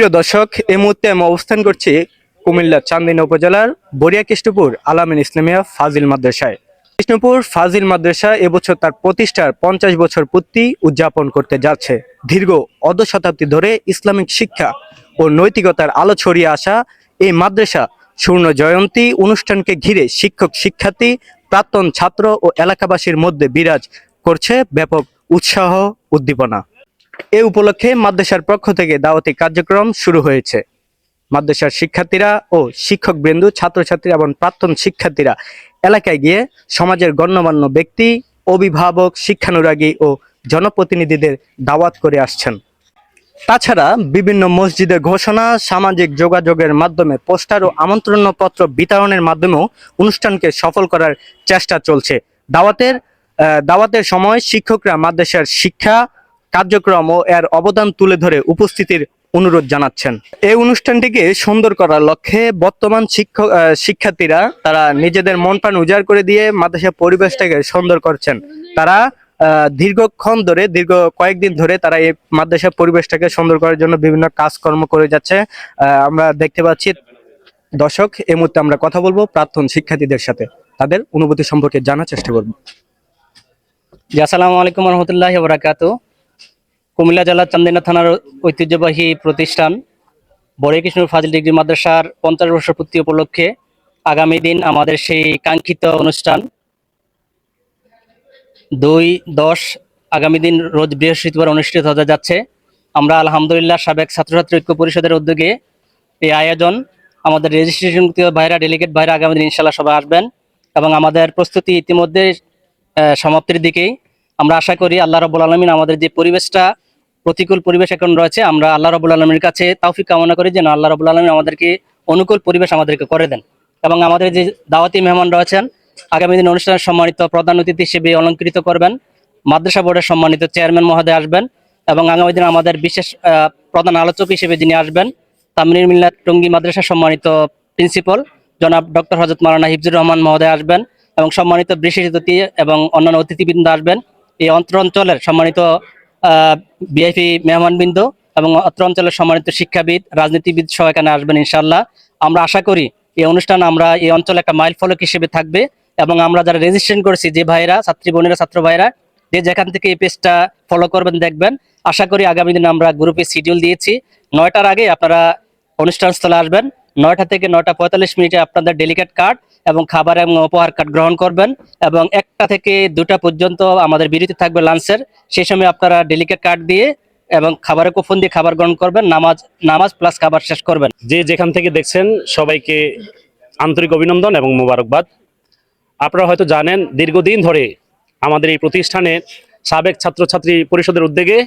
প্রিয় দর্শক, এই মুহূর্তে আমি অবস্থান করছি কুমিল্লা চান্দিনা উপজেলার বরিয়া কৃষ্ণপুর আলামিন ইসলামিয়া ফাজিল মাদ্রাসায়। কৃষ্ণপুর ফাজিল মাদ্রাসা এবছর তার প্রতিষ্ঠার পঞ্চাশ বছর পূর্তি উদযাপন করতে যাচ্ছে। দীর্ঘ অর্ধ শতাব্দী ধরে ইসলামিক শিক্ষা ও নৈতিকতার আলো ছড়িয়ে আসা এই মাদ্রাসা স্বর্ণ জয়ন্তী অনুষ্ঠানকে ঘিরে শিক্ষক, শিক্ষার্থী, প্রাক্তন ছাত্র ও এলাকাবাসীর মধ্যে বিরাজ করছে ব্যাপক উৎসাহ, উদ্দীপনা। এ উপলক্ষে মাদ্রাসার পক্ষ থেকে দাওয়াতি কার্যক্রম শুরু হয়েছে। মাদ্রাসার শিক্ষার্থীরা ও শিক্ষকবৃন্দ, ছাত্রছাত্রী এবং প্রাক্তন শিক্ষার্থীরা এলাকায় গিয়ে সমাজের গণ্যমান্য ব্যক্তি, অভিভাবক, শিক্ষানুরাগী ও জনপ্রতিনিধিদের দাওয়াত করে আসছেন। তাছাড়া বিভিন্ন মসজিদে ঘোষণা, সামাজিক যোগাযোগের মাধ্যমে পোস্টার ও আমন্ত্রণপত্র বিতরণের মাধ্যমেও অনুষ্ঠানকে সফল করার চেষ্টা চলছে। দাওয়াতের দাওয়াতের সময় শিক্ষকরা মাদ্রাসার শিক্ষা কার্যক্রম ও এর অবদান তুলে ধরে উপস্থিতির অনুরোধ জানাচ্ছেন। এই অনুষ্ঠানটিকে সুন্দর করার লক্ষ্যে বর্তমান শিক্ষক শিক্ষার্থীরা তারা নিজেদের মন প্রাণ উজাড় করে দিয়ে মাদ্রাসা পরিবেশটাকে সুন্দর করছেন। তারা দীর্ঘক্ষণ ধরে, দীর্ঘ কয়েকদিন ধরে তারা এই মাদ্রাসা পরিবেশটাকে সুন্দর করার জন্য বিভিন্ন কাজকর্ম করে যাচ্ছে। আমরা দেখতে পাচ্ছি, দর্শক, এই মুহূর্তে আমরা কথা বলব প্রাক্তন শিক্ষার্থীদের সাথে। তাদের অনুভূতি সম্পর্কে জানার চেষ্টা করব। আসসালামু আলাইকুম রহমতুল্লাহ বরাকাতু কুমিল্লা জেলার চান্দিনা থানার ঐতিহ্যবাহী প্রতিষ্ঠান বড়ে কৃষ্ণ ফাজিল ডিগ্রি মাদ্রাসার পঞ্চাশ বর্ষ পূর্তি উপলক্ষে আগামী দিন আমাদের সেই কাঙ্ক্ষিত অনুষ্ঠান। দুই দশ আগামী দিন রোজ বৃহস্পতিবার অনুষ্ঠিত হতে যাচ্ছে। আমরা আলহামদুলিল্লাহ সাবেক ছাত্রছাত্রী ঐক্য পরিষদের উদ্যোগে এই আয়োজন, আমাদের রেজিস্ট্রেশন ভাইরা ডেলিগেট ভাইরা আগামী দিন ইনশাল্লাহ সবাই আসবেন এবং আমাদের প্রস্তুতি ইতিমধ্যে সমাপ্তির দিকেই। আমরা আশা করি আল্লাহ রবুল আলমিন আমাদের যে পরিবেশটা প্রতিকূল পরিবেশ এখন রয়েছে। আমরা আল্লাহ রবুল আলমীর কাছে তাওফিক কামনা করি যেন আল্লাহ রবুল আলমিন আমাদেরকে অনুকূল পরিবেশ আমাদেরকে করে দেন এবং আমাদের যে দাওয়াতি মেহমান রয়েছেন, আগামী দিন অনুষ্ঠানের সম্মানিত প্রধান অতিথি হিসেবে অলঙ্কৃত করবেন। মাদ্রাসা বোর্ডের সম্মানিত চেয়ারম্যান মহোদয় আসবেন এবং আগামী দিন আমাদের বিশেষ প্রধান আলোচক হিসেবে যিনি আসবেন তামির মিল্লাত টঙ্গী মাদ্রাসা সম্মানিত প্রিন্সিপাল জনাব ডক্টর হজরত মারানা হিফজুর রহমান মহোদয় আসবেন এবং সম্মানিত বিশেষ অতিথি এবং অন্যান্য অতিথিবৃন্দ আসবেন। এই অত্র অঞ্চলের সম্মানিত বিআইপি মেহমানবৃন্দ এবং অত্র অঞ্চলের সম্মানিত শিক্ষাবিদ, রাজনীতিবিদ সহ এখানে আসবেন ইনশাল্লাহ আমরা আশা করি এই অনুষ্ঠান আমরা এই অঞ্চলে একটা মাইল ফলক হিসেবে থাকবে এবং আমরা যারা রেজিস্ট্রেশন করেছি, যে ভাইরা ছাত্রী বোনেরা, ছাত্র ভাইরা যে যেখান থেকে এই পেজটা ফলো করবেন, দেখবেন। আশা করি আগামী দিনে আমরা গ্রুপে শিডিউল দিয়েছি। নয়টার আগে আপনারা অনুষ্ঠান স্থলে আসবেন। নয়টা থেকে নয়টা পঁয়তাল্লিশ মিনিটে আপনাদের ডেলিকেট কার্ড এবং খাবার এবং উপহার কার্ড গ্রহণ করবেন এবং একটা থেকে দুটা পর্যন্ত আমাদের বিরতি থাকবে লাঞ্চের সেই সময় আপনারা ডেলিকেট কার্ড দিয়ে এবং খাবারের কুপন দিয়ে খাবার গ্রহণ করবেন, নামাজ নামাজ প্লাস খাবার শেষ করবেন। যে যেখান থেকে দেখছেন, সবাইকে আন্তরিক অভিনন্দন এবং মোবারকবাদ। আপনারা হয়তো জানেন, দীর্ঘদিন ধরে আমাদের এই প্রতিষ্ঠানে সাবেক ছাত্রছাত্রী পরিষদের উদ্যোগে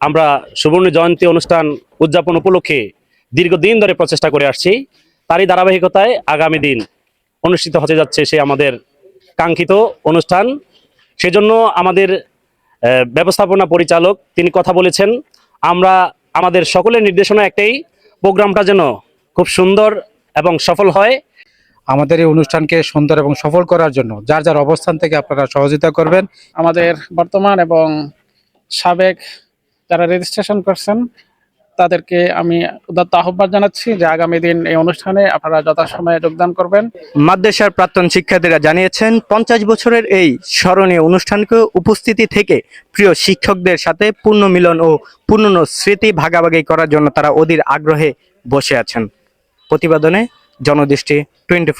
আমরা সুবর্ণ জয়ন্তী অনুষ্ঠান উদযাপন উপলক্ষে দীর্ঘদিন ধরে প্রচেষ্টা করে আসছি। তারই ধারাবাহিকতায় আগামী দিন অনুষ্ঠিত হতে যাচ্ছে সে আমাদের কাঙ্ক্ষিত অনুষ্ঠান। সেজন্য আমাদের ব্যবস্থাপনা পরিচালক তিনি কথা বলেছেন আমরা আমাদের সকলের নির্দেশনা একটাই প্রোগ্রামটা যেন খুব সুন্দর এবং সফল হয়। আমাদের এই অনুষ্ঠানকে সুন্দর এবং সফল করার জন্য যার যার অবস্থান থেকে আপনারা সহযোগিতা করবেন। আমাদের বর্তমান এবং সাবেক যারা রেজিস্ট্রেশন করছেন তাদেরকে আমি উদাত্ত আহ্বান জানাচ্ছি যে আগামী দিন এই অনুষ্ঠানে আপনারা যথাসময়ে যোগদান করবেন। মাদ্রাসার প্রাক্তন শিক্ষার্থীরা জানিয়েছেন, পঞ্চাশ বছরের এই স্মরণীয় অনুষ্ঠানকে উপস্থিতি থেকে প্রিয় শিক্ষকদের সাথে পূর্ণ মিলন ও পূর্ণ স্মৃতি ভাগাভাগি করার জন্য তারা অধীর আগ্রহে বসে আছেন। প্রতিবেদনে জনদৃষ্টি টোয়েন্টি